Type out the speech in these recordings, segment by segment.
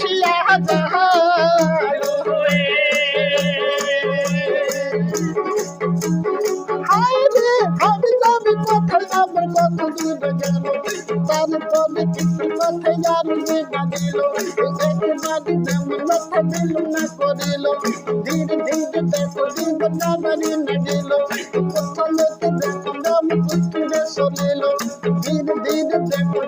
আসিয়া হায়রে আমি যাবি কোথায় আমার কত দূরে গেল তারপরে কিছু মাথায় আর না দিল একবারে যেমন মাথা দিল না করিল ধীরে ধীরে দেখো জীবন আমারই না গেল কোথালে তো দেখো নাম কুতুরে চলিল ধীরে ধীরে দেখো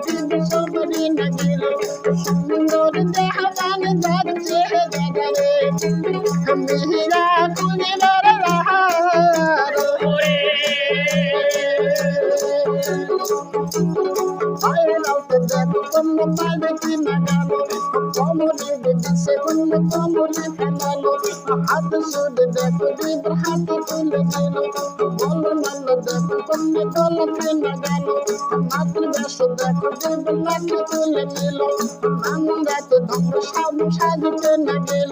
দেখো কোন পাবে কি না গেল কমরে বেদিছে কোন কমরে ফেলালো হাত সুদে দেখো দিবর হাত তুলে দিল বল নাল দেখো কোন দলতে না গেল মাত্র বেশ দেখো দিবর নাকে তুলে দিল আমরাতে ধম্র সাব সাজিতে না গেল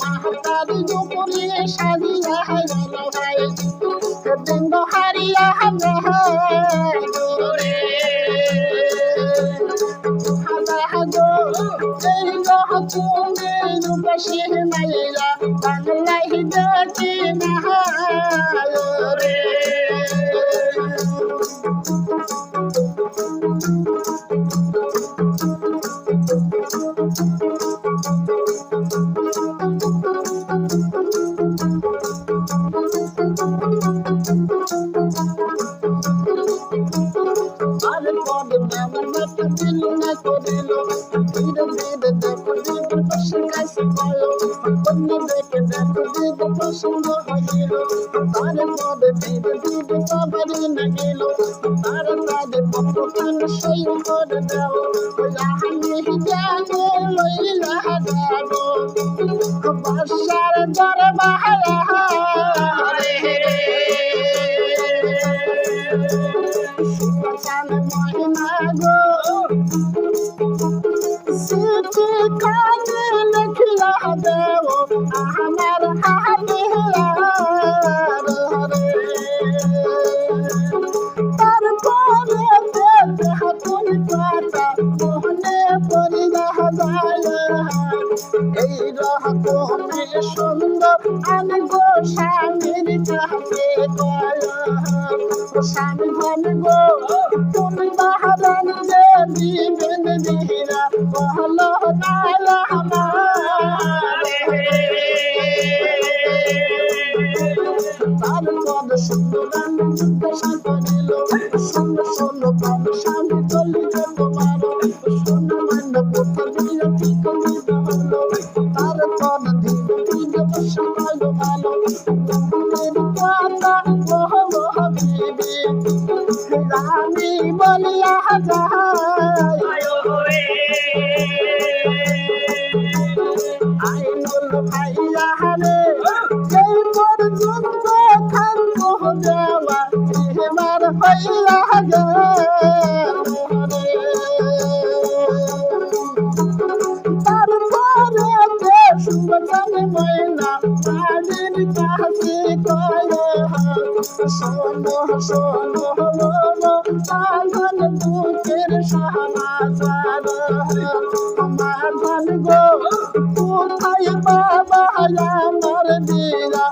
মাহাতারি উপরে সাজিয়া হাই দিন হারিয়া হামে রহ তুমি রূপসী মাইয়া বাংলা হিদতি নাহারে আরে পদ নাম মাথা দিল না করিল ধীরে ধীরে দেখো জীবন পছন্দ আসে বলো অন্য দেখে দেখো জীবন পছন্দ হইল তারে পদ ধীরে ধীরে সবারই না গেল তারে তাদের পক্ষ কান সই করে দাও লাহানি জানে লইলা যাব বাসার দরবার রে দেব আমার হাতে তারপরে হাতুন পাতা মোহনে পরিয়া যায় এই রহমে সুন্দর আমি গো স্বামীর কাছে স্বামী গো তুমি বাহারান যে বলিয়া যায়। আইনুল ভাইয়া রে এই পর্যন্ত থাকব দেওয়া এবার হইয়া তারপরে সুন্দর ময়না তাদের কাছে কয় শোনো শোনো বুকের সমাচার। মাধন গো কোথায় বাবা আমার বীরা